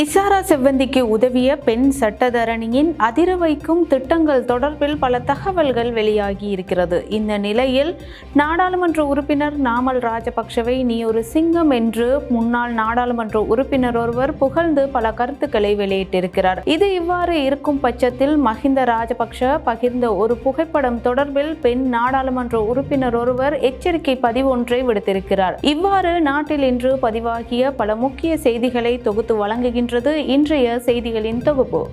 இசாரா செவ்வந்திக்கு உதவிய பெண் சட்டத்தரணியின் அதிர வைக்கும் திட்டங்கள் தொடர்பில் பல தகவல்கள் வெளியாகி இருக்கிறது. இந்த நிலையில் நாடாளுமன்ற உறுப்பினர் நாமல் ராஜபக்ஷவை நீ ஒரு சிங்கம் என்று முன்னாள் நாடாளுமன்ற உறுப்பினர் ஒருவர் புகழ்ந்து பல கருத்துக்களை வெளியிட்டிருக்கிறார். இது இவ்வாறு இருக்கும் பட்சத்தில் மஹிந்த ராஜபக்ஷ பகிர்ந்த ஒரு புகைப்படம் தொடர்பில் பெண் நாடாளுமன்ற உறுப்பினர் ஒருவர் எச்சரிக்கை பதிவு ஒன்றை விடுத்திருக்கிறார். இவ்வாறு நாட்டில் இன்று பதிவாகிய பல முக்கிய செய்திகளை தொகுத்து வழங்குகின்றது இன்றைய செய்திகளின் தொகுப்பு.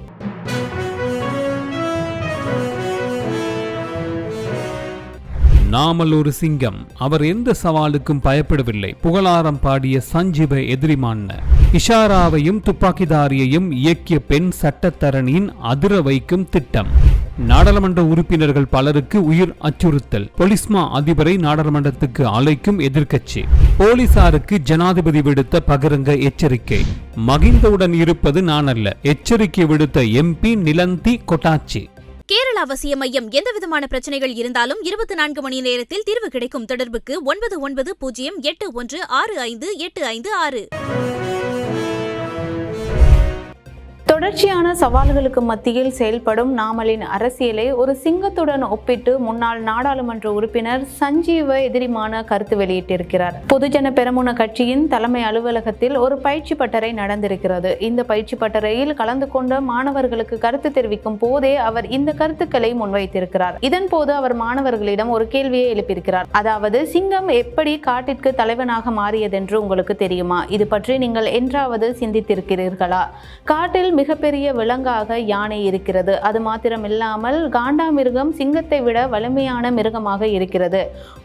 நாமல் ஒரு சிங்கம் அவர் எந்த சவாலுக்கும் பயப்படவில்லை. புகழாரம் பாடிய சஞ்சீவ எதிரிமான. இஷாராவையும் துப்பாக்கிதாரியையும் இயக்கிய பெண் சட்டத்தரணியின் அதிர வைக்கும் திட்டம். நாடாளுமன்ற உறுப்பினர்கள் பலருக்கு உயிர் அச்சுறுத்தல். பொலிஸ்மா அதிபரை நாடாளுமன்றத்துக்கு அழைக்கும் எதிர்க்கட்சி. போலீசாருக்கு ஜனாதிபதி விடுத்த பகிரங்க எச்சரிக்கை. மகிந்தவுடன் இருப்பது நான் அல்ல எச்சரிக்கை விடுத்த எம்பி நிலந்தி கொட்டாச்சி. கேரள அவசிய மையம் எந்தவிதமான பிரச்சனைகள் இருந்தாலும் இருபத்தி நான்கு மணி நேரத்தில் தீர்வு கிடைக்கும் தொடர்புக்கு ஒன்பது ஒன்பது பூஜ்ஜியம் எட்டு ஒன்று ஆறு ஐந்து எட்டு ஐந்து ஆறு. தொடர்ச்சியான சவால்களுக்கு மத்தியில் செயல்படும் நாமலின் அரசியலை ஒரு சிங்கத்துடன் ஒப்பிட்டு முன்னாள் நாடாளுமன்ற உறுப்பினர் சஞ்சீவ எதிரிமான கருத்து வெளியிட்டிருக்கிறார். பொதுஜன பெரமுன கட்சியின் தலைமை அலுவலகத்தில் ஒரு பயிற்சி பட்டறை நடந்திருக்கிறது. இந்த பயிற்சி பட்டறையில் கலந்து கொண்ட மாணவர்களுக்கு கருத்து தெரிவிக்கும் போதே அவர் இந்த கருத்துக்களை முன்வைத்திருக்கிறார். இதன் போது அவர் மாணவர்களிடம் ஒரு கேள்வியை எழுப்பியிருக்கிறார். அதாவது சிங்கம் எப்படி காட்டிற்கு தலைவனாக மாறியதென்று உங்களுக்கு தெரியுமா? இது பற்றி நீங்கள் என்றாவது சிந்தித்திருக்கிறீர்களா? காட்டில் மிகப்பெரிய விலங்காக யானை இருக்கிறது. அது மாத்திரமில்லாமல் காண்டாமிருகம் சிங்கத்தை விட வலிமையான மிருகமாக இருக்கிறது.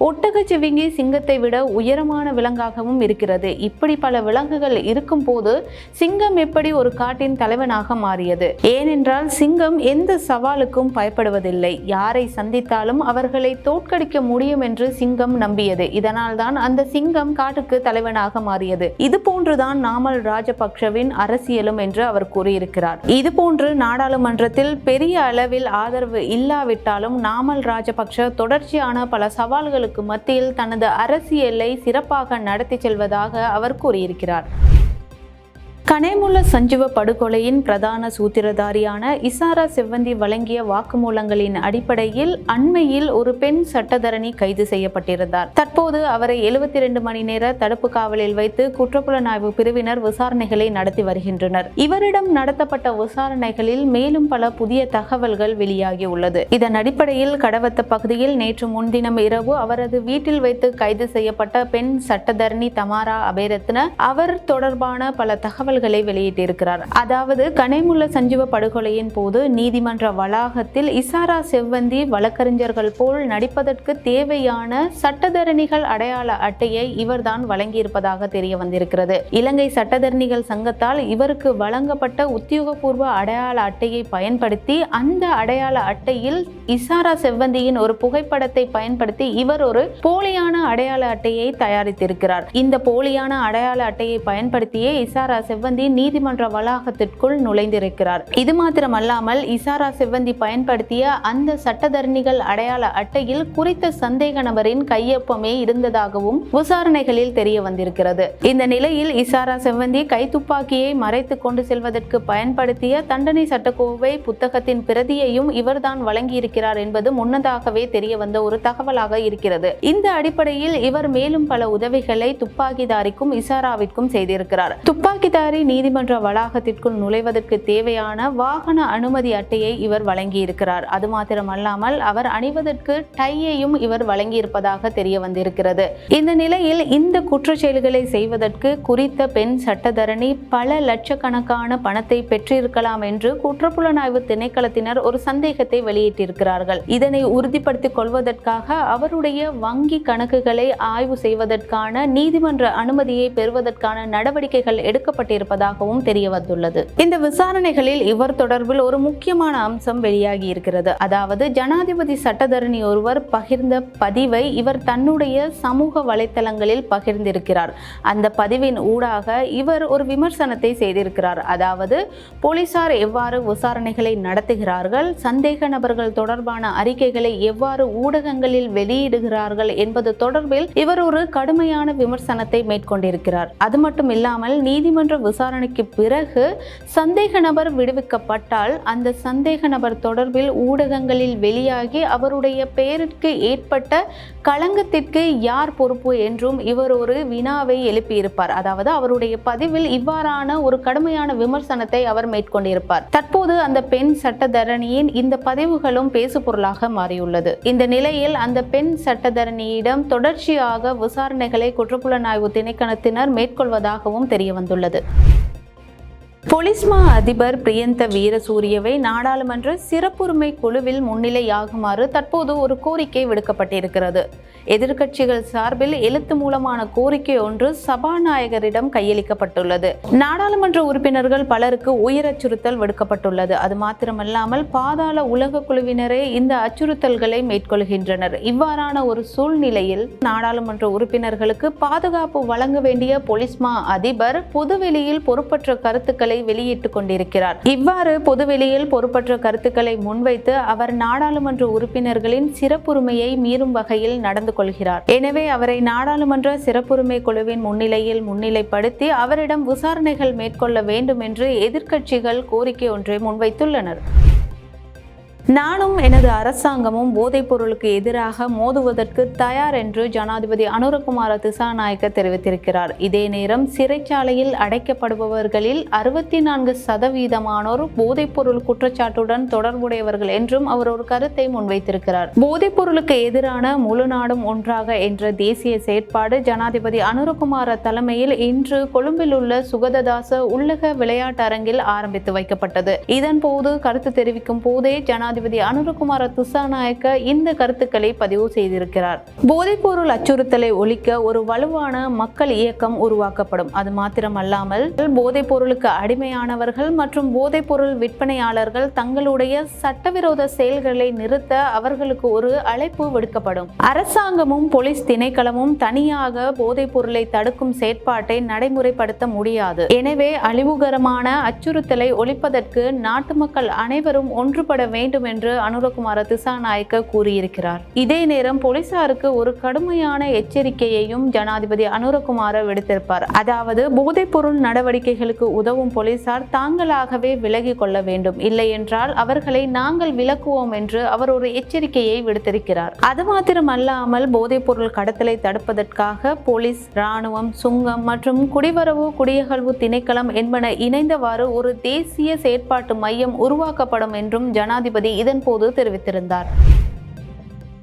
ஒட்டகச்சிவிங்கி சிங்கத்தை விட உயரமான விலங்காகவும் இருக்கிறது. இப்படி பல விலங்குகள் இருக்கும் போது சிங்கம் எப்படி ஒரு காட்டின் தலைவனாக மாறியது? ஏனென்றால் சிங்கம் எந்த சவாலுக்கும் பயப்படுவதில்லை. யாரை சந்தித்தாலும் அவர்களை தோற்கடிக்க முடியும் என்று சிங்கம் நம்பியது. இதனால் தான் அந்த சிங்கம் காட்டுக்கு தலைவனாக மாறியது. இது போன்றுதான் நாமல் ராஜபக்ஷவின் அரசியலும் என்று அவர் கூறியிருக்கிறார். இருக்கிறார் இதுபோன்று நாடாளுமன்றத்தில் பெரிய அளவில் ஆதரவு இல்லாவிட்டாலும் நாமல் ராஜபக்ஷ தொடர்ச்சியான பல சவால்களுக்கு மத்தியில் தனது அரசியலை சிறப்பாக நடத்தி செல்வதாக அவர் கூறியிருக்கிறார். கனேமுல்ல சஞ்சுவ படுகொலையின் பிரதான சூத்திரதாரியான இசாரா செவ்வந்தி வழங்கிய வாக்குமூலங்களின் அடிப்படையில் அண்மையில் ஒரு பெண் சட்டத்தரணி கைது செய்யப்பட்டிருந்தார். தற்போது அவரை எழுபத்தி ரெண்டு மணி நேர தடுப்பு காவலில் வைத்து குற்றப்புலனாய்வு பிரிவினர் விசாரணைகளை நடத்தி வருகின்றனர். இவரிடம் நடத்தப்பட்ட விசாரணைகளில் மேலும் பல புதிய தகவல்கள் வெளியாகியுள்ளது இதன் அடிப்படையில் கடவத்த பகுதியில் நேற்று முன்தினம் இரவு அவரது வீட்டில் வைத்து கைது செய்யப்பட்ட பெண் சட்டத்தரணி தமாரா அபேரத்ன அவர் தொடர்பான பல தகவல் தகவல்களை வெளியிட்டிருக்கிறார். அதாவது கனைமுல்ல சஞ்சீவ படுகொலையின் போது நீதிமன்ற வளாகத்தில் இசாரா செவ்வந்தி வழக்கறிஞர்கள் போல் நடிப்பதற்கு தேவையான சட்டத்தரணிகள் அடையாள அட்டையை இவர்தான் வழங்கியிருப்பதாக தெரிய வந்திருக்கிறது. இலங்கை சட்டத்தரணிகள் சங்கத்தால் இவருக்கு வழங்கப்பட்ட உத்தியோகபூர்வ அடையாள அட்டையை பயன்படுத்தி அந்த அடையாள அட்டையில் இசாரா செவ்வந்தியின் ஒரு புகைப்படத்தை பயன்படுத்தி இவர் ஒரு போலியான அடையாள அட்டையை தயாரித்திருக்கிறார். இந்த போலியான அடையாள அட்டையை பயன்படுத்தியே இசாரா செவ்வந்தி செவ்வந்தி நீதிமன்ற வளாகத்திற்குள் நுழைந்திருக்கிறார். இது மாத்திரமல்லாமல் இசாரா செவ்வந்தி பயன்படுத்திய அந்த சட்டத்தரணிகள் அடையாள அட்டையில் குறித்த சந்தேக நபரின் கையொப்பமே இருந்ததாகவும் விசாரணைகளில் தெரிய வந்திருக்கிறது. இந்த நிலையில் இசாரா செவ்வந்தி கைத்துப்பாக்கியை மறைத்து கொண்டு செல்வதற்கு பயன்படுத்திய தண்டனை சட்டக்கோவை புத்தகத்தின் பிரதியையும் இவர்தான் வழங்கியிருக்கிறார் என்பது முன்னதாகவே தெரிய வந்த ஒரு தகவலாக இருக்கிறது. இந்த அடிப்படையில் இவர் மேலும் பல உதவிகளை துப்பாக்கிதாரிக்கும் இசாராவிற்கும் செய்திருக்கிறார். துப்பாக்கிதாரி நீதிமன்ற வளாகத்திற்குள் நுழைவதற்கு தேவையான வாகன அனுமதி அட்டையை இவர் வழங்கியிருக்கிறார். அது மாத்திரமல்லாமல் அவர் அணிவதற்கு டையையும் இவர் வழங்கியிருப்பதாக தெரிய வந்திருக்கிறது. இந்த நிலையில் இந்த குற்றச்செயல்களை செய்வதற்கு குறித்த பெண் சட்டத்தரணி பல லட்சக்கணக்கான பணத்தை பெற்றிருக்கலாம் என்று குற்றப்புலனாய்வு திணைக்களத்தினர் ஒரு சந்தேகத்தை வெளியிட்டிருக்கிறார்கள். இதனை உறுதிப்படுத்திக் கொள்வதற்காக அவருடைய வங்கி கணக்குகளை ஆய்வு செய்வதற்கான நீதிமன்ற அனுமதியை பெறுவதற்கான நடவடிக்கைகள் இருப்பதாகவும் தெரிய வந்துள்ளது இந்த விசாரணைகளில் இவர் தொடர்பில் ஒரு முக்கியமான அம்சம் வெளியாகி இருக்கிறது அதாவது ஜனாதிபதி சட்டத்தரணி ஒருவர் பகிர்ந்த பதிவை இவர் தன்னுடைய சமூக வலைத்தளங்களில் பகிர்ந்திருக்கிறார். அந்த பதிவின் ஊடாக இவர் ஒரு விமர்சனத்தை செய்திருக்கிறார். அதாவது போலீசார் எவ்வாறு விசாரணைகளை நடத்துகிறார்கள் சந்தேக நபர்கள் தொடர்பான அறிக்கைகளை எவ்வாறு ஊடகங்களில் வெளியிடுகிறார்கள் என்பது தொடர்பில் இவர் ஒரு கடுமையான விமர்சனத்தை மேற்கொண்டிருக்கிறார். அது மட்டும் இல்லாமல் நீதிமன்ற விசாரணைக்கு பிறகு சந்தேக நபர் விடுவிக்கப்பட்டால் அந்த சந்தேக நபர் தொடர்பில் ஊடகங்களில் வெளியாகி அவருடைய பெயருக்கு ஏற்பட்ட களங்கத்திற்கு யார் பொறுப்பு என்றும் இவர் ஒரு வினாவை எழுப்பியிருப்பார். அதாவது அவருடைய பதிவில் இவ்வாறான ஒரு கடுமையான விமர்சனத்தை அவர் மேற்கொண்டிருப்பார். தற்போது அந்த பெண் சட்டத்தரணியின் இந்த பதிவுகளும் பேசுபொருளாக மாறியுள்ளது. இந்த நிலையில் அந்த பெண் சட்டத்தரணியிடம் தொடர்ச்சியாக விசாரணைகளை குற்றப்புலனாய்வு திணைக்களத்தினர் மேற்கொள்வதாகவும் தெரிய வந்துள்ளது பொலிஸ்மா அதிபர் பிரியந்த வீரசூரியவை நாடாளுமன்ற சிறப்புரிமை குழுவில் முன்னிலையாகுமாறு தற்போது ஒரு கோரிக்கை விடுக்கப்பட்டிருக்கிறது. எதிர்க்கட்சிகள் சார்பில் எழுத்து மூலமான கோரிக்கை ஒன்று சபாநாயகரிடம் கையளிக்கப்பட்டுள்ளது. நாடாளுமன்ற உறுப்பினர்கள் பலருக்கு உயிர் அச்சுறுத்தல் விடுக்கப்பட்டுள்ளது. அது மாத்திரமல்லாமல் பாதாள உலக குழுவினரே இந்த அச்சுறுத்தல்களை மேற்கொள்கின்றனர். இவ்வாறான ஒரு சூழ்நிலையில் நாடாளுமன்ற உறுப்பினர்களுக்கு பாதுகாப்பு வழங்க வேண்டிய பொலிஸ்மா அதிபர் பொதுவெளியில் பொறுப்பற்ற கருத்துக்களை வெளியிட்டுக் கொண்டிருக்கிறார். இவ்வாறு பொதுவெளியில் பொறுப்பற்ற கருத்துக்களை முன்வைத்து அவர் நாடாளுமன்ற உறுப்பினர்களின் சிறப்புரிமையை மீறும் வகையில் நடந்து கொள்கிறார். எனவே அவரை நாடாளுமன்ற சிறப்புரிமை குழுவின் முன்னிலையில் முன்னிலைப்படுத்தி அவரிடம் விசாரணைகள் மேற்கொள்ள வேண்டும் என்று எதிர்க்கட்சிகள் கோரிக்கை ஒன்றை முன்வைத்துள்ளனர். நானும் எனது அரசாங்கமும் போதைப் பொருளுக்கு எதிராக மோதுவதற்கு தயார் என்று ஜனாதிபதி அனுரகுமார திசாநாயக்க தெரிவித்திருக்கிறார். இதே நேரம் சிறைச்சாலையில் அடைக்கப்படுபவர்களில் அறுபத்தி நான்கு சதவீதமானோர் போதைப் பொருள் குற்றச்சாட்டுடன் தொடர்புடையவர்கள் என்றும் அவர் ஒரு கருத்தை முன்வைத்திருக்கிறார். போதைப் பொருளுக்கு எதிரான முழு நாடும் ஒன்றாக என்ற தேசிய செயற்பாடு ஜனாதிபதி அனுரகுமார தலைமையில் இன்று கொழும்பில் உள்ள சுகததாச உள்ளக விளையாட்டு அரங்கில் ஆரம்பித்து வைக்கப்பட்டது. இதன் போது கருத்து தெரிவிக்கும் போதே ஜனாதிபதி அனுரகுமார துசாநாயக்க இந்த கருத்துக்களை பதிவு செய்திருக்கிறார். போதைப்பொருள் அச்சுறுத்தலை ஒழிக்க ஒரு வலுவான மக்கள் இயக்கம் உருவாக்கப்படும். அது மாத்திரமல்லாமல் போதைப் பொருளுக்கு அடிமையானவர்கள் மற்றும் போதைப்பொருள் விற்பனையாளர்கள் தங்களுடைய சட்டவிரோத செயல்களை நிறுத்த அவர்களுக்கு ஒரு அழைப்பு விடுக்கப்படும். அரசாங்கமும் போலீஸ் திணைக்களமும் தனியாக போதைப் பொருளை தடுக்கும் செயற்பாட்டை நடைமுறைப்படுத்த முடியாது. எனவே அழிவுகரமான அச்சுறுத்தலை ஒழிப்பதற்கு நாட்டு மக்கள் அனைவரும் ஒன்றுபட வேண்டும் என்று அனுரகுமார திசாநாயக்க கூறியிருக்கிறார். இதே நேரம் போலீசாருக்கு ஒரு கடுமையான எச்சரிக்கையையும் ஜனாதிபதி அனுரகுமார விடுத்திருப்பார். அதாவது போதைப்பொருள் நடவடிக்கைகளுக்கு உதவும் போலீசார் தாங்களாகவே விலகி கொள்ள வேண்டும். இல்லை என்றால் அவர்களை நாங்கள் விலக்குவோம் என்று அவர் ஒரு எச்சரிக்கையை விடுத்திருக்கிறார். அது மாத்திரமல்லாமல் போதைப்பொருள் கடத்தலை தடுப்பதற்காக போலீஸ் ராணுவம் சுங்கம் மற்றும் குடிவரவு குடியகழ்வு திணைக்களம் என்பன இணைந்தவாறு ஒரு தேசிய செயற்பாட்டு மையம் உருவாக்கப்படும் என்றும் ஜனாதிபதி இதன்போது தெரிவித்திருந்தார்.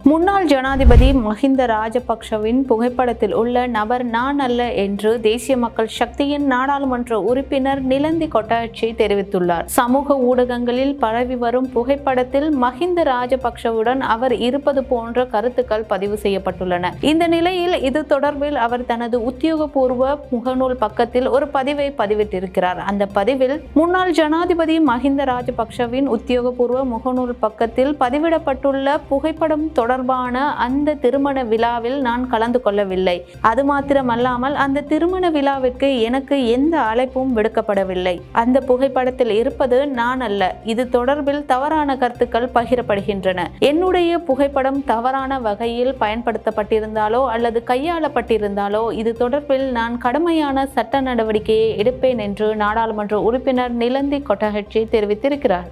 முன்னாள் ஜனாதிபதி மஹிந்த ராஜபக்ஷவின் புகைப்படத்தில் உள்ள நபர் நான் அல்ல என்று தேசிய மக்கள் சக்தியின் நாடாளுமன்ற உறுப்பினர் நிலந்தி கொட்டாட்சி தெரிவித்துள்ளார். சமூக ஊடகங்களில் பரவி வரும் புகைப்படத்தில் மஹிந்த ராஜபக்ஷவுடன் அவர் இருப்பது போன்ற கருத்துக்கள் பதிவு செய்யப்பட்டுள்ளன. இந்த நிலையில் இது தொடர்பில் அவர் தனது உத்தியோகபூர்வ முகநூல் பக்கத்தில் ஒரு பதிவை பதிவிட்டிருக்கிறார். அந்த பதிவில் முன்னாள் ஜனாதிபதி மஹிந்த ராஜபக்ஷவின் உத்தியோகபூர்வ முகநூல் பக்கத்தில் பதிவிடப்பட்டுள்ள புகைப்படம் தொடர் தொடர்பான அந்த திருமண விழாவில் நான் கலந்து கொள்ளவில்லை. அது மாத்திரமல்லாமல் அந்த திருமண விழாவிற்கு எனக்கு எந்த அழைப்பும் விடுக்கப்படவில்லை. அந்த புகைப்படத்தில் இருப்பது நான் அல்ல. இது தொடர்பில் தவறான கருத்துக்கள் பகிரப்படுகின்றன. என்னுடைய புகைப்படம் தவறான வகையில் பயன்படுத்தப்பட்டிருந்தாலோ அல்லது கையாளப்பட்டிருந்தாலோ இது தொடர்பில் நான் கடுமையான சட்ட நடவடிக்கையை எடுப்பேன் என்று நாடாளுமன்ற உறுப்பினர் நிலந்தி கொட்டகட்சி தெரிவித்திருக்கிறார்.